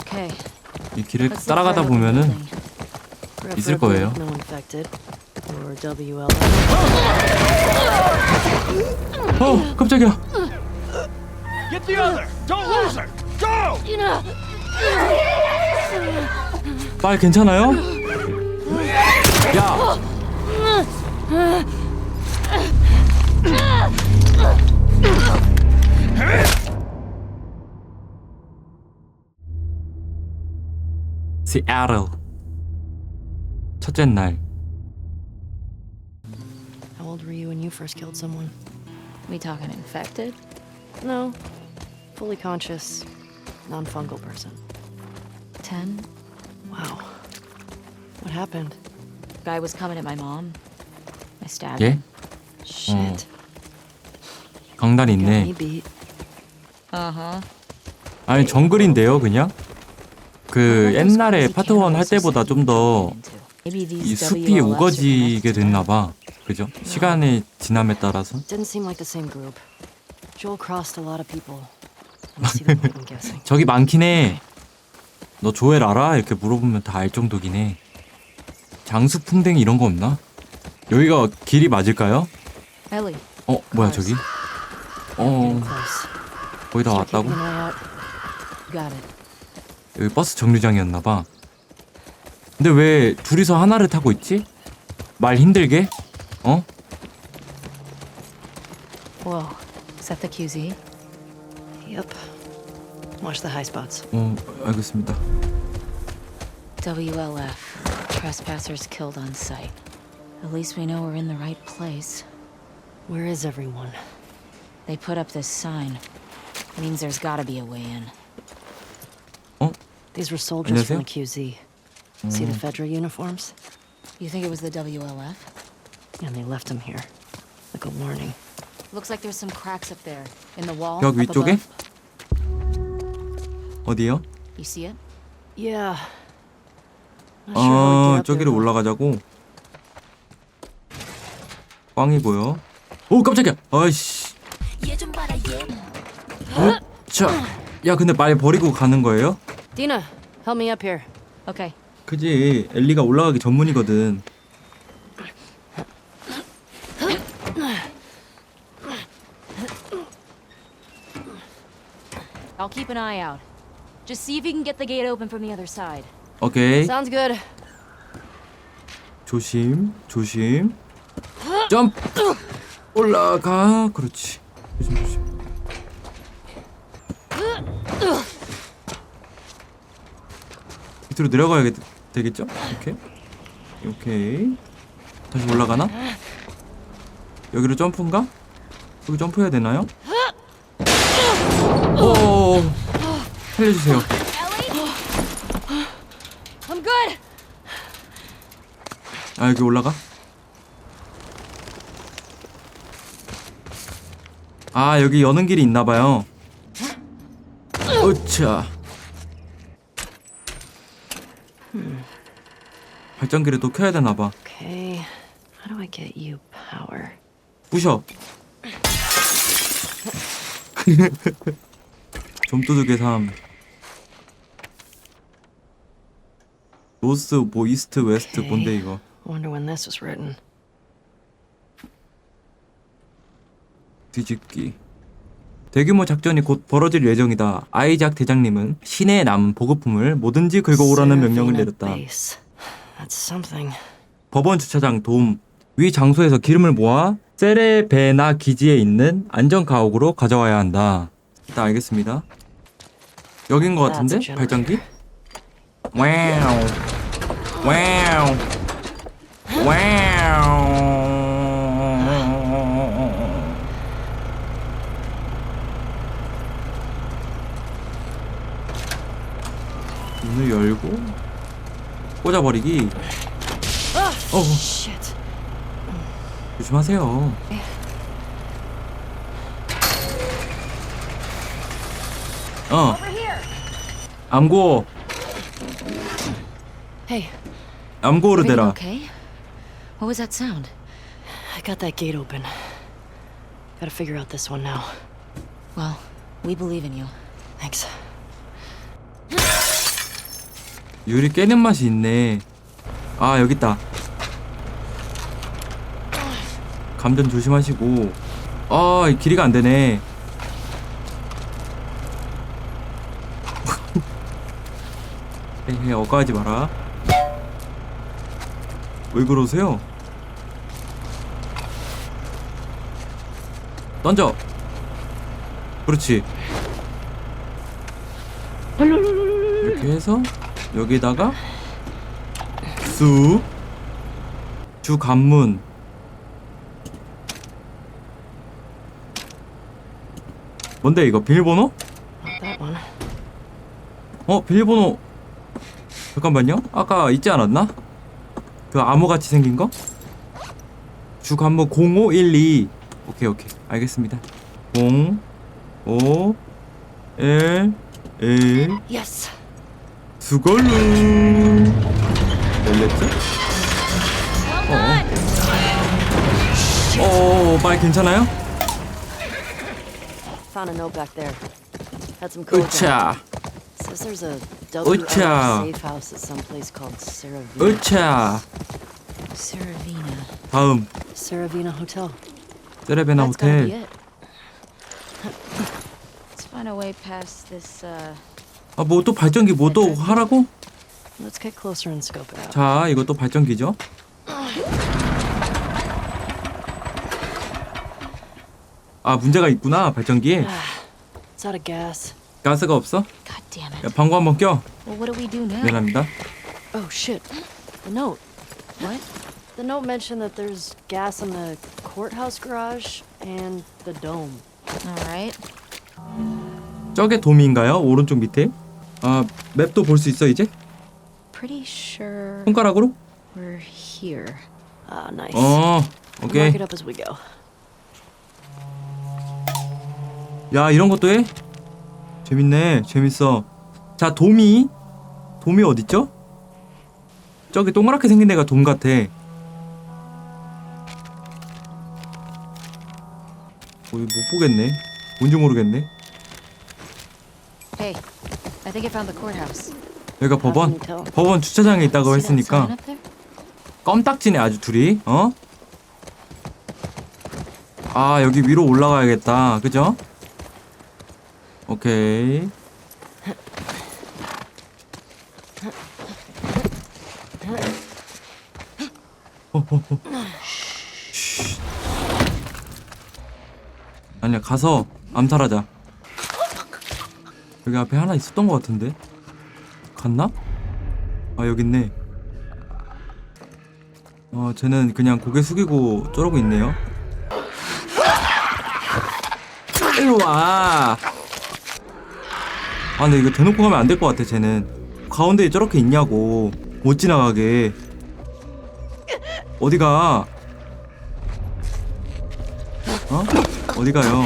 Okay. 이 길을 따라가다 보면은. 있을 거예요. 어 깜짝이야 Get the other! Don't lose her! Go! 딸 괜찮아요? 야 Seattle 첫째 날 How old were you when you first killed someone? We talking infected? No. Fully conscious, non fungal person. Ten? Wow. What happened? Guy was coming at my mom. I stabbed 예? him. Shit. 강단이 Got me 있네 beat. Uh huh. 아니 정글인데요 그냥 그 옛날에 파트 1 할 때보다 좀 더 이 숲이 우거지게 됐나 봐 그죠? 시간의 지남에 따라서 Didn't seem like the same group. Joel crossed a lot of people. Unless he didn't leave him guessing. 저기 많긴 해. 너 조엘 알아? 이렇게 물어보면 다 알 정도긴 해. 장수 풍뎅이 이런 거 없나? 여기가 길이 맞을까요? Ellie, 어, 뭐야 저기? Getting 어, close. 거의 다 왔다고? keeping an eye out. got it. 여기 버스 정류장이었나 봐. 근데 왜 둘이서 하나를 타고 있지? 말 힘들게? 어? Whoa. Is that the QZ? Yep. Watch the high spots. 어, 알겠습니다. WLF. Trespassers killed on sight. At least we know we're in the right place. Where is everyone? They put up this sign. Means there's gotta be a way in. 어? These were soldiers from the 안녕하세요? QZ. See the Fedra uniforms? You think it was the WLF? And they left them here. Like a warning. Looks like there's some cracks up there. In the wall. 벽 위쪽에? 어디요? You see it? Yeah. 아, 저기로. 올라가자고. 꽝이 보여. 오, 깜짝이야. 아이씨. 어? 자, 야, 근데 말 버리고 가는 거예요? Dina, help me up here. Okay. 그지. 엘리가 올라가기 전문이거든. I'll keep an eye out. Just see if you can get the gate open from the other side. 오케이. Sounds good. 조심, 조심. 점프. 올라가. 그렇지. 조심, 조심. 밑으로 내려가야 겠- 되겠죠? 이렇게. 오케이. 다시 올라가나? 여기로 점프인가? 여기 점프해야 되나요? 오. 살려주세요. 아 여기 올라가? 아 여기 여는 길이 있나봐요 으차 발전기를 또 켜야 되나 봐 Okay. How do I get you power? 부셔 좀도둑의 삶 노스 뭐 이스트 웨스트. 뭔데 이거 Wonder when this was written. 뒤집기. 대규모 작전이 곧 벌어질 예정이다. 아이작 대장님은 시내에 남은 보급품을 뭐든지 긁어오라는 명령을 내렸다. 법원 주차장 도움. 위 장소에서 기름을 모아 세레베나 기지에 있는 안전 가옥으로 가져와야 한다. 일단 알겠습니다. 여긴 것 같은데? 발전기? 와우. 와우. 와우. 문을 열고 꽂아버리기. 어. 조심하세요. 어. 암고, Hey, 암고를 대라. okay? What was that sound? I got that gate open. Gotta figure out this one now. Well, we believe in you. Thanks. 유리 깨는 맛이 있네. 아 여기 있다. 감전 조심하시고. 아 길이가 안 되네. 헤헤 억까하지 마라. 왜 그러세요? 던져. 그렇지. 이렇게 해서 여기다가 쑥 주관문. 뭔데 이거? 비밀번호? 어 비밀번호. 잠깐만요. 아까 있지 않았나? 그 암호같이 생긴 거? 주관문 0512 오케이 오케이. 알겠습니다. 0 5 1 1 Yes. 수걸루 열렸지? 어. 어, 말 괜찮아요? Found a note back there. Had some code. 으차, Says there's a Ucha. WL safe house at some place called Saravina. 으차. Saravina. 다음 Saravina Hotel. 세레베나 That's gotta be 호텔. it. Let's find a way past this, uh... 아, 뭐 또 발전기 뭐 또 하라고? Let's get closer and scope it out. 자, 이것도 발전기죠. 아, 문제가 있구나 발전기에 It's out of gas. 가스가 없어. God damn it. 야, 방구 한번 껴. Well, what do we do now? 미안합니다. Oh shit. The note. What? The note mentioned that there's gas in the courthouse garage and the dome. Alright. 저게 돔인가요? 오른쪽 밑에. 아, 맵도 볼 수 있어 이제? Pretty sure 손가락으로? we're here. Ah, nice. 어, 오케이. Mark it up as we go. 야 이런 것도 해? 재밌네 재밌어 자 돔이 돔이 어딨죠? 저기 동그랗게 생긴 데가 돔 같아 어, 이거 못 보겠네 뭔지 모르겠네 Hey, think I found the courthouse. 여기가 법원? 법원 주차장에 있다고 했으니까? 껌딱지네 아주 둘이 어? 아 여기 위로 올라가야겠다 그죠? 오케이 어, 어, 어. 쉬. 아니야 가서 암살하자 여기 앞에 하나 있었던 것 같은데 갔나? 아 여기 있네 어, 쟤는 그냥 고개 숙이고 저러고 있네요. 일로 와. 아, 근데 이거 대놓고 가면 안 될 것 같아, 쟤는. 가운데에 저렇게 있냐고. 못 지나가게. 어디가? 어? 어디 가요?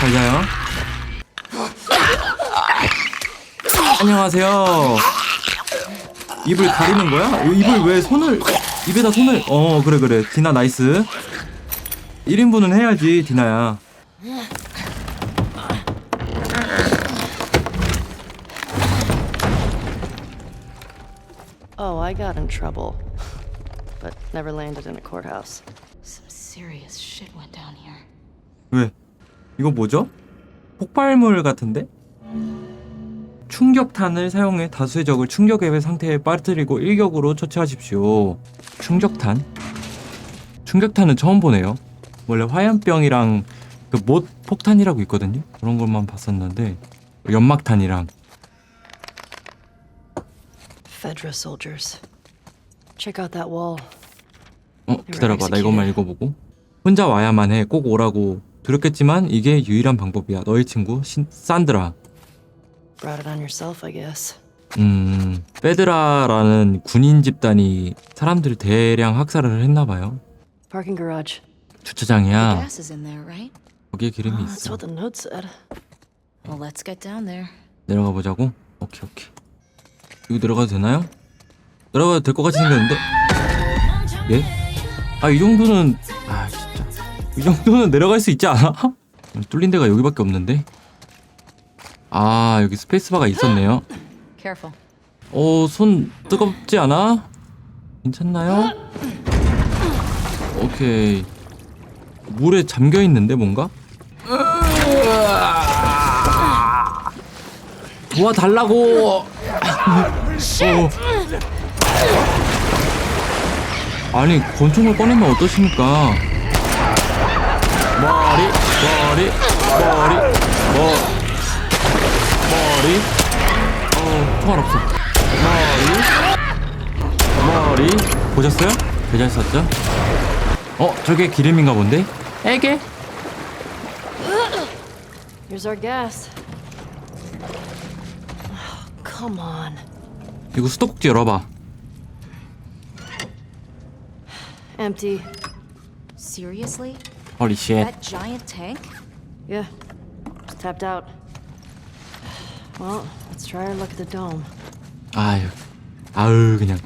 잘 자요. 안녕하세요. 입을 가리는 거야? 입을 왜 손을 입에다 손을 어 그래 그래 디나 나이스 1인분은 해야지 디나야 Oh, I got in trouble. But never landed in a courthouse. Some serious shit went down here. 왜 이거 뭐죠? 폭발물 같은데? 충격탄을 사용해 다수의 적을 충격의 상태에 빠뜨리고 일격으로 처치하십시오. 충격탄? 충격탄은 처음 보네요. 원래 화염병이랑 그 못 폭탄이라고 있거든요. 그런 것만 봤었는데 연막탄이랑. Fedra soldiers. Check out that wall. 어 기다려봐. 나 이것만 읽어보고. 혼자 와야만 해. 꼭 오라고 두렵겠지만 이게 유일한 방법이야. 너의 친구 신, 산드라 Brought it on yourself, I guess. 음 페드라라는 군인 집단이 사람들 대량 학살을 했나 봐요 Parking garage. 주차장이야 Gas is in there, right? 거기에 기름이 Oh, that's 있어 what the note said. Well, let's get down there. 내려가 보자고 오케이 오케이 이거 내려가도 되나요? 내려가도 될 것 같이 생겼는데 예? 아 이 정도는 아 진짜 이 정도는 내려갈 수 있지 않아? 뚫린 데가 여기밖에 없는데 아 여기 스페이스바가 있었네요 Careful. 어, 손 뜨겁지 않아? 괜찮나요? 오케이. 물에 잠겨 있는데 뭔가? 도와 달라고. 어. 아니 권총을 꺼내면 어떠십니까? 머리 머리 머리 머 머리 어 총알 없어 머리 머리 보셨어요? 되잘 썼죠? 어 저게 기름인가 본데? 에게? Here's our gas. Oh, come on. 이거 수도꼭지 열어봐 Empty. Seriously? 헐리 쉣 That giant tank? Yeah. It's tapped out. Well, let's try our luck at the dome. 아유 아유 그냥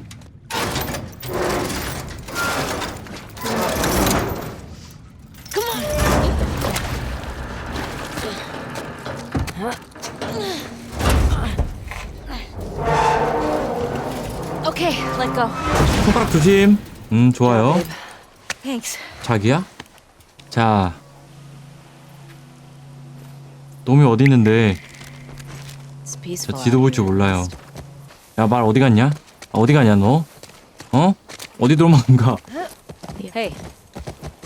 Okay, let go. 손가락 조심 음 좋아요. Thanks. 자기야? 자 놈이 어디 있는데 저. 지도 볼 줄 몰라요 야 말 어디 갔냐? 아, 어디 가냐 너? 어? 어디 도망가? Hey,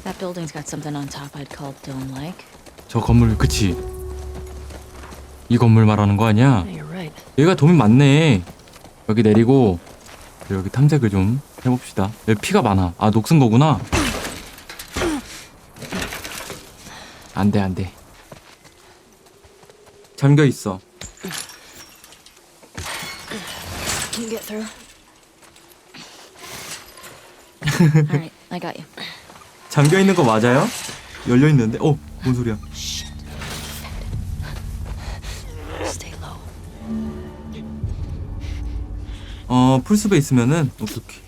that building's got something on top I'd call dome-like. 저 건물 그치? 이 건물 말하는 거 아니야? You're right. 얘가 도움이 많네 여기 내리고 여기 탐색을 좀 해봅시다 여기 피가 많아 아 녹슨 거구나 안돼 안돼 잠겨 있어 Can you get through? All right, I got you. 잠겨 있는 거 맞아요? 열려 있는데? 어? 뭔 소리야 Stay low. 어 풀숲에 있으면은 오케이 오케이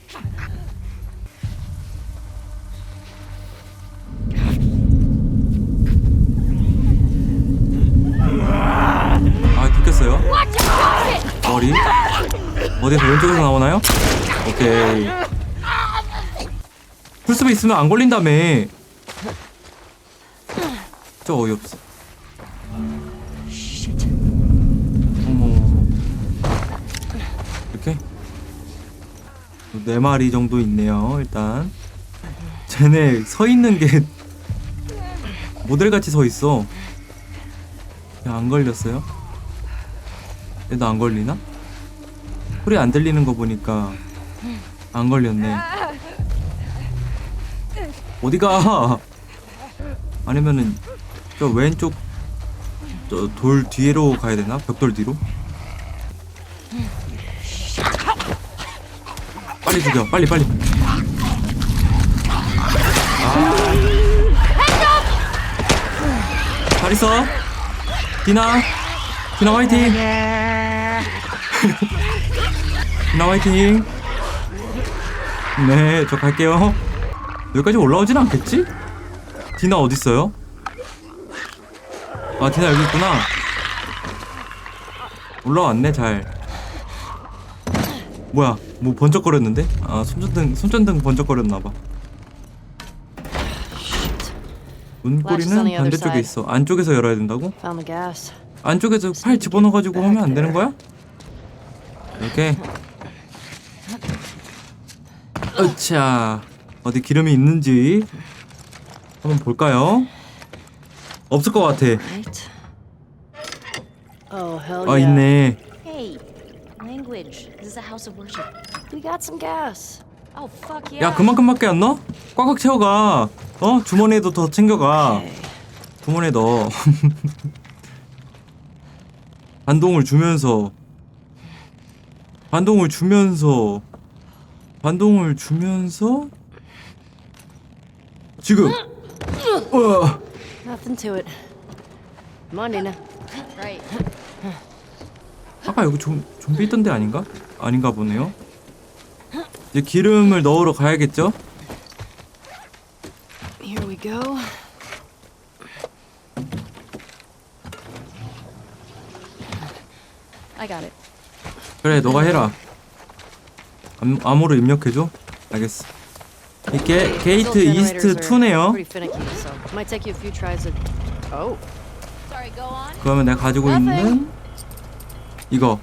숲에 있으면 안 걸린다며 저 어이없어 어머 이렇게 네 마리 정도 있네요. 일단 쟤네 서 있는 게 모델 같이 서 있어. 야, 안 걸렸어요? 얘도 안 걸리나? 소리 안 들리는 거 보니까 안 걸렸네. 어디가? 아니면은 저 왼쪽 저 돌 뒤로 가야 되나? 벽돌 뒤로? 빨리 죽여 빨리 빨리 아. 잘 있어 디나 디나 화이팅 디나 화이팅 네 저 갈게요 여기까지 올라오진 않겠지? 디나 어딨어요? 아 디나 여기 있구나 올라왔네 잘 뭐야 뭐 번쩍거렸는데? 아 손전등 손전등 번쩍거렸나봐 문고리는 반대쪽에. 있어 안쪽에서 열어야 된다고? 안쪽에서 팔 집어넣어가지고 하면 안 되는 거야? 이렇게 으차 어디 기름이 있는지 한번 볼까요? 없을 것 같아. Oh 아. 있네. Oh. 야 그만큼밖에 안 넣어? 꽉꽉 채워가 어? 주머니에도 더 챙겨가. 주머니에 넣어 반동을 주면서 반동을 주면서 반동을 주면서 지금 어. Nothing to it. On, Nina. Right. 아까 여기 좀 좀비 있던 데 아닌가? 아닌가 보네요 이제 기름을 넣으러 가야겠죠? Here we go. I got it. 그래 너가 해라 암, 암호를 입력해줘 알겠어 이게 게이트 이스트 generators are 2네요 Pretty finicky, so it might take you a few tries to. Oh, Sorry, go on. 그러면 내가 가지고 있는 이거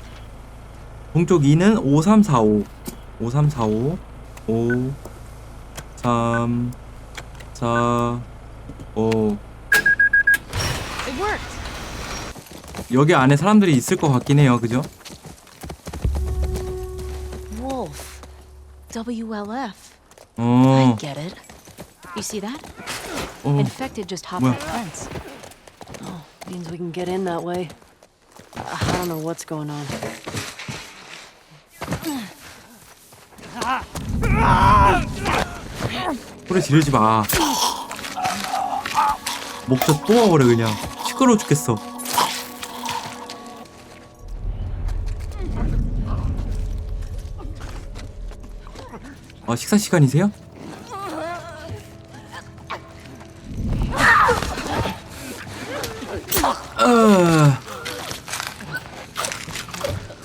동쪽 2는 5345 5345 5 3 4 5 It worked. 여기 안에 사람들이 있을 것 같긴 해요 그죠? Wolf. WLF. I 어, get it. You see that? 어 Infected just hopped 뭐야? the fence. means we can get in that way. Uh, I don't know what's going on. 소리 지르지 마 목젖 뽑아버려 그냥 시끄러워 죽겠어 어 식사 시간이세요? 어...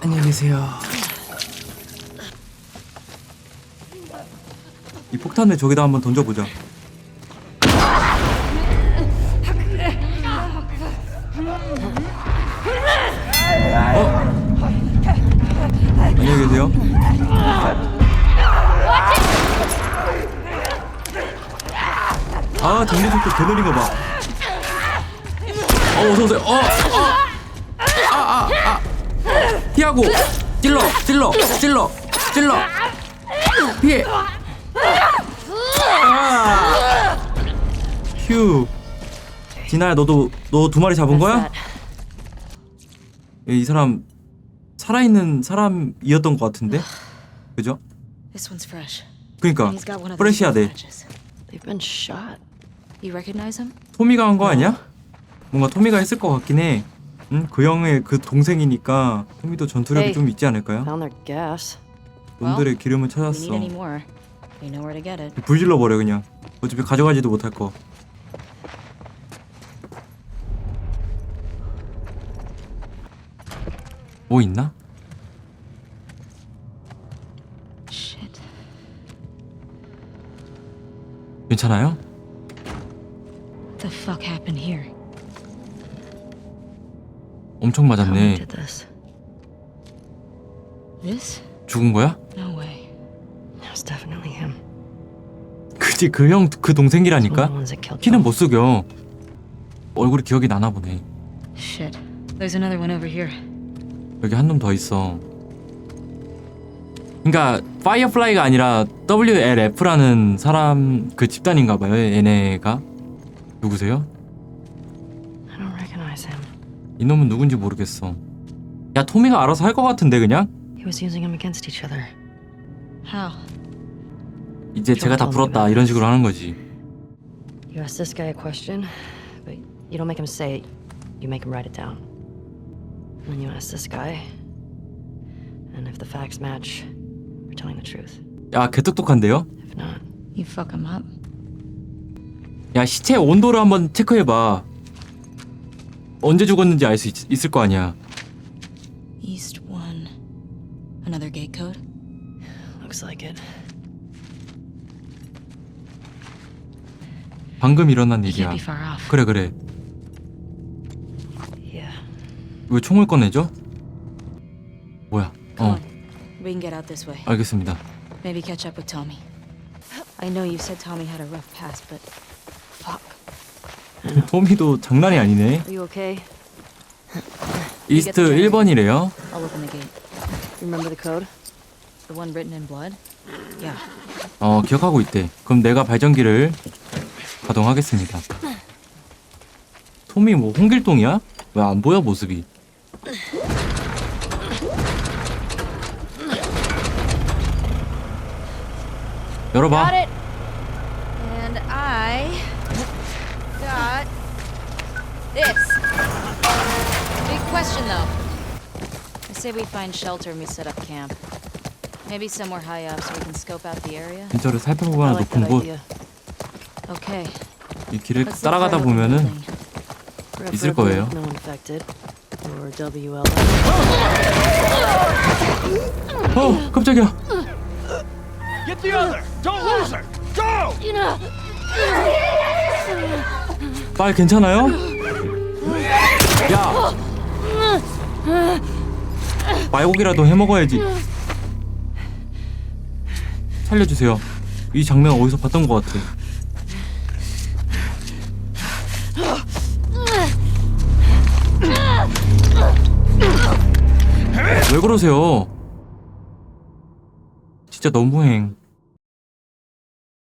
안녕히 계세요. 이 폭탄을 저기다 한번 던져보자 피하고. 찔러, 찔러, 찔러, 찔러. 피해. 아. 휴. 진아야, 너도 너 두 마리 잡은 거야? 이 사람 살아있는 사람이었던 것 같은데, 그죠? 그러니까 those 프레시야 돼. 토미가 한 거 아니야? 뭔가 토미가 했을 것 같긴 해. 응? 그 형의 그 동생이니까 토미도 전투력이 에이. 좀 있지 않을까요? Found their gas. 놈들의 기름을 need 찾았어. any more. We know where to get it. 불 질러 버려 그냥. 어차피 가져가지도 못할 거. 뭐 있나? Shit. 괜찮아요? The fuck happened here? 엄청 맞았네. did this. This? 죽은 거야? No way. It was definitely him. 그지 그 형그 One 동생이라니까. of the ones that killed 키는. 못 속여. 얼굴이 기억이 나나 보네. Shit. There's another one over here. 여기 한 놈 더 있어. 그러니까 파이어플라이가 아니라 WLF라는 사람 그 집단인가 봐요. 얘네가 누구세요? 이놈은 누군지 모르겠어. 야 토미가 알아서 할 것 같은데 그냥 He was using them against each other. How? 이제 제가 다 풀었다 이런 식으로 하는 거지. You ask this guy a question, but you don't make him say it. You make him write it down. And then you ask this guy, and if the facts match, you're telling the truth. 야 개똑똑한데요? If not, You fuck him up. 야 시체 온도를 한번 체크해봐. 언제 죽었는지 알 수 있을 거 아니야. East one. Another gate code? looks like it. 방금 일어난 일이야. can't be far off. 그래 그래. Yeah. 왜 총을 꺼내죠? 뭐야? Come 어 on. We can get out this way. 알겠습니다. Maybe catch up with Tommy. I know you said Tommy had a rough past, but. 토미도 장난이 아니네. Are you okay? 이스트 1번이래요. I'll open the gate. Remember the code? The one written in blood? Yeah. 어, 기억하고 있대. 그럼 내가 발전기를 가동하겠습니다. 토미 뭐 홍길동이야? 왜 안 보여 모습이? 열어봐. it. And I got this. Big question though. I say we find shelter and we set up camp. Maybe somewhere high up so we can scope out the area. 근처를 I 살펴보거나 like 높은 that 곳, idea. Okay. 이 길을 Let's look 따라가다 for an open 보면은 building. 있을 Preferably 거예요. No infected. Or WLF. 어, 깜짝이야. Get the other! Don't lose her! Go! 말 괜찮아요? 야! 말고기라도 해 먹어야지. 살려주세요. 이 장면 어디서 봤던 것 같아. 왜 그러세요? 진짜 너무행.